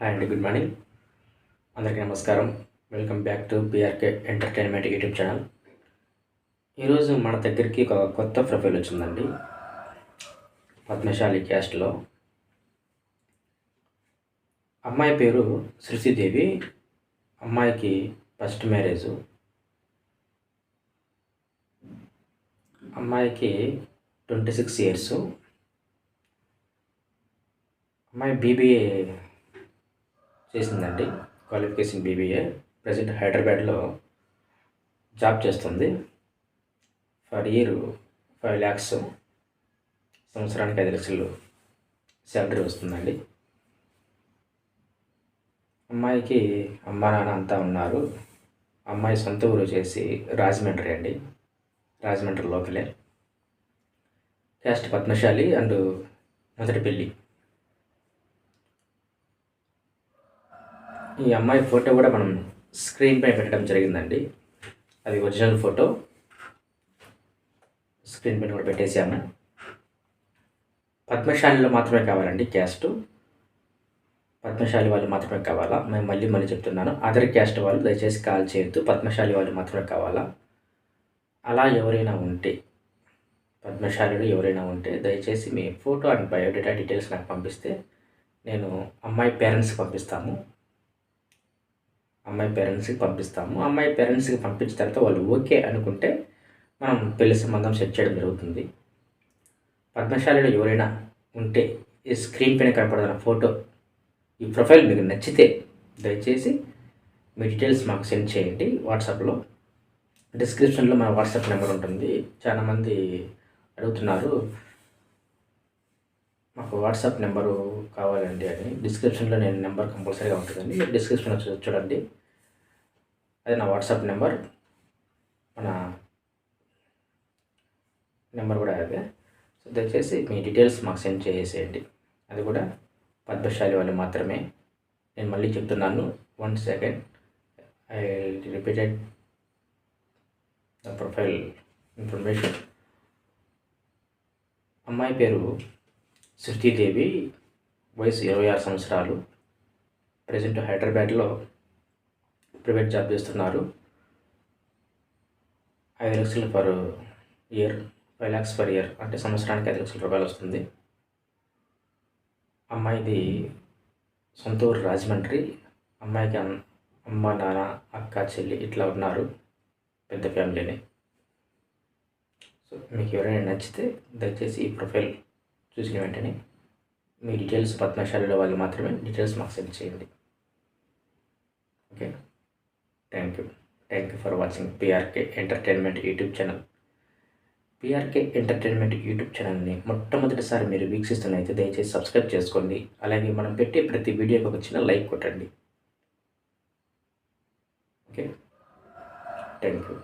Hi అండి good morning. అందరికీ నమస్కారం. Welcome back to PRK entertainment YouTube channel. ఈరోజు మన దగ్గరికి ఒక కొత్త ప్రొఫైల్ వచ్చిందండి. పద్మశాలి క్యాస్ట్లో. అమ్మాయి పేరు శృతిదేవి అమ్మాయికి ఫస్ట్ మ్యారేజ్. అమ్మాయికి ట్వంటీ సిక్స్ ఇయర్స్. అమ్మాయి బీబీఏ చేసిందండి. Qualification BBA. ప్రజెంట్ హైదరాబాద్లో జాబ్ చేస్తుంది. ఫర్ ఇయర్ ఫైవ్ ల్యాక్స్ సంవత్సరానికి ఐదు లక్షలు శాలరీ వస్తుందండి. అమ్మాయికి అమ్మ నాన్న అంతా ఉన్నారు. అమ్మాయి సొంత ఊరు వచ్చేసి రాజమండ్రి అండి. రాజమండ్రి లోకలే క్యాస్ట్ పద్మశాలి అండ్ మొదటి పెళ్ళి ఈ అమ్మాయి ఫోటో కూడా మనం స్క్రీన్ పై పెట్టడం జరిగిందండి. అది ఒరిజినల్ ఫోటో. స్క్రీన్ పైన కూడా పెట్టేసాము పద్మశాలిలో మాత్రమే కావాలండి క్యాస్ట్. పద్మశాలి వాళ్ళు మాత్రమే కావాలా? మేము మళ్ళీ మళ్ళీ చెప్తున్నాను. అదర్ క్యాస్ట్ వాళ్ళు దయచేసి కాల్ చేయొద్దు. పద్మశాలి వాళ్ళు మాత్రమే కావాలా? అలా ఎవరైనా ఉంటే పద్మశాలిలో ఎవరైనా ఉంటే దయచేసి మీ ఫోటో అండ్ బయోడేటా డీటెయిల్స్ నాకు పంపిస్తే నేను అమ్మాయి పేరెంట్స్కి పంపిస్తాము. అమ్మాయి పేరెంట్స్కి పంపిస్తాము. అమ్మాయి పేరెంట్స్కి పంపించిన తర్వాత వాళ్ళు ఓకే అనుకుంటే మనం పెళ్ళి సంబంధం సెట్ చేయడం జరుగుతుంది. పద్మశాలిలో ఎవరైనా ఉంటే ఈ స్క్రీన్ పైన కనపడుతున్న ఫోటో ఈ ప్రొఫైల్ మీకు నచ్చితే దయచేసి మీ డీటెయిల్స్ మాకు సెండ్ చేయండి వాట్సాప్లో. డిస్క్రిప్షన్లో మన వాట్సాప్ నెంబర్ ఉంటుంది. చాలామంది అడుగుతున్నారు. మాకు వాట్సాప్ నెంబరు కావాలండి అని డిస్క్రిప్షన్లో నేను నెంబర్ కంపల్సరీగా ఉంటుందండి. మీరు డిస్క్రిప్షన్లో చూడండి. అది నా వాట్సాప్ నెంబర్. మన నెంబర్ కూడా అదే. సో దయచేసి మీ డీటెయిల్స్ మాకు సెండ్ చేసేయండి. అది కూడా పద్మశాలి వాళ్ళు మాత్రమే. నేను మళ్ళీ చెప్తున్నాను. One second. I repeated the profile information. అమ్మాయి పేరు శృతిదేవి వయసు ఇరవై ఆరు సంవత్సరాలు. ప్రజెంట్ హైదరాబాద్లో ప్రైవేట్ జాబ్ చేస్తున్నారు. ఐదు లక్షలు per year five lakhs per year అంటే సంవత్సరానికి ఐదు లక్షల రూపాయలు వస్తుంది. అమ్మాయిది సొంత ఊరు రాజమండ్రి. అమ్మాయికి అమ్మ నాన్న అక్క చెల్లి ఇట్లా ఉన్నారు. పెద్ద ఫ్యామిలీని. సో మీకు ఎవరైనా నచ్చితే దయచేసి ఈ ప్రొఫైల్ చూసిన వెంటనే మీ డీటెయిల్స్ పద్మశాలలో వాళ్ళు మాత్రమే డీటెయిల్స్ మాకు సెండ్ చేయండి. Okay thank you thank you for watching PRK entertainment YouTube channel PRK entertainment YouTube ఛానల్ని మొట్టమొదటిసారి మీరు వీక్షిస్తున్నైతే దయచేసి సబ్స్క్రైబ్ చేసుకోండి. అలాగే మనం పెట్టే ప్రతి వీడియోకి ఒక చిన్న లైక్ కొట్టండి. Okay thank you